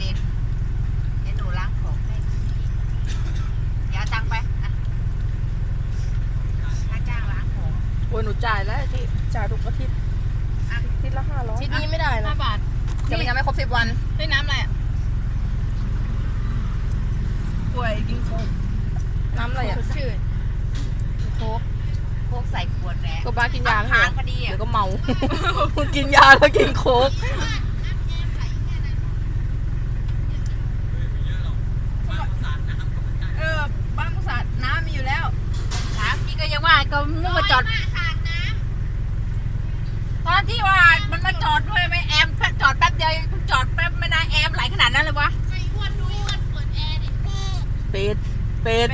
เบนเดี๋ยวหนูล้างผของให้อย่าตังไปค่าจ้างล้างผมโอ้ยหนูจ่ายแล้วที่จ่ายทุกอาทิตย์อาทิตย์ละห้าร้อยชิดนนี้ไม่ได้นะห้าบาทเดี๋ยวมันยังไม่ครบสิบวันด้วยน้ำอะไรอะป่วยกินโคกน้ำอะไรอะชื่อโคกโคกใส่ขวดแหละก็บ้ากินยาไม่เหรอางพอดีเดี๋อะยวก็เมา กินยาแล้วกินโคก ก็ยังว่าก็นึกว่าจอด ตอนที่ว่ามันมาจอดด้วยไหมแอมจอดแป๊บเดียวจอดแป๊บไม่นานแอมไหลขนาดนั้นเลยวะเป็ดเป็ด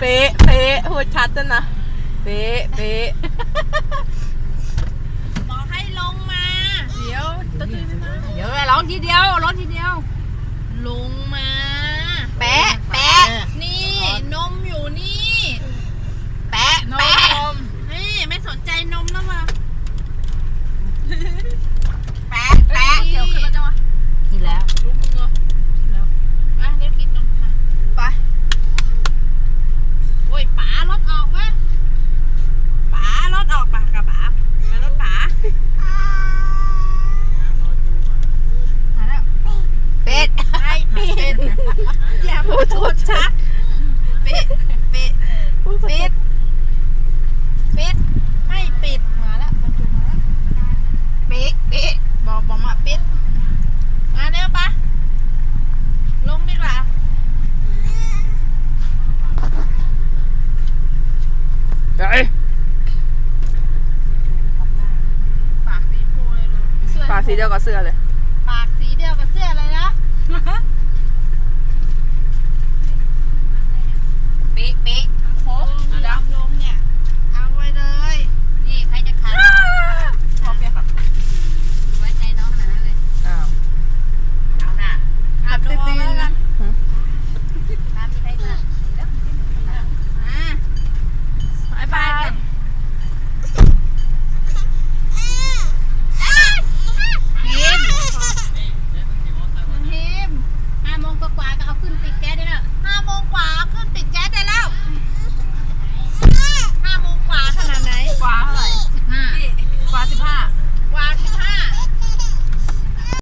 เป๊ะเป๊ะพูดชัดจังนะ เป๊ะเป๊ะ บอกให้ลงมา เดี๋ยวตัวทีไม่มาเดี๋ยวร้องทีเดียวร้องทีเดียว ลงมา แปะแปะนี่ นมอยู่นี่ แปะแปะนี่ไม่สนใจนมแล้ววะแปะแปะเดี๋ยวขึ้นแล้วจังวะกินแล้วรู้มึงเหรอกินแล้วอะเดี๋ยวกินนมค่ะไปโอ้ยป๋ารถออกวะป๋ารถออกป๋ากับป๋ามารถป๋ามาแล้ว เป็ด ไอ้เป็ดอย่าพูดชัดปิดปิดปิดปิดไม่ปิดมาแล้วบรรจุมาแล้วปิดปิดบอกบอกมาปิดมาเร็วปะลงดีกว่า เฮ้ย ปากสีพูเลยลูก ปาก สีเดียวกับเสื้อเลย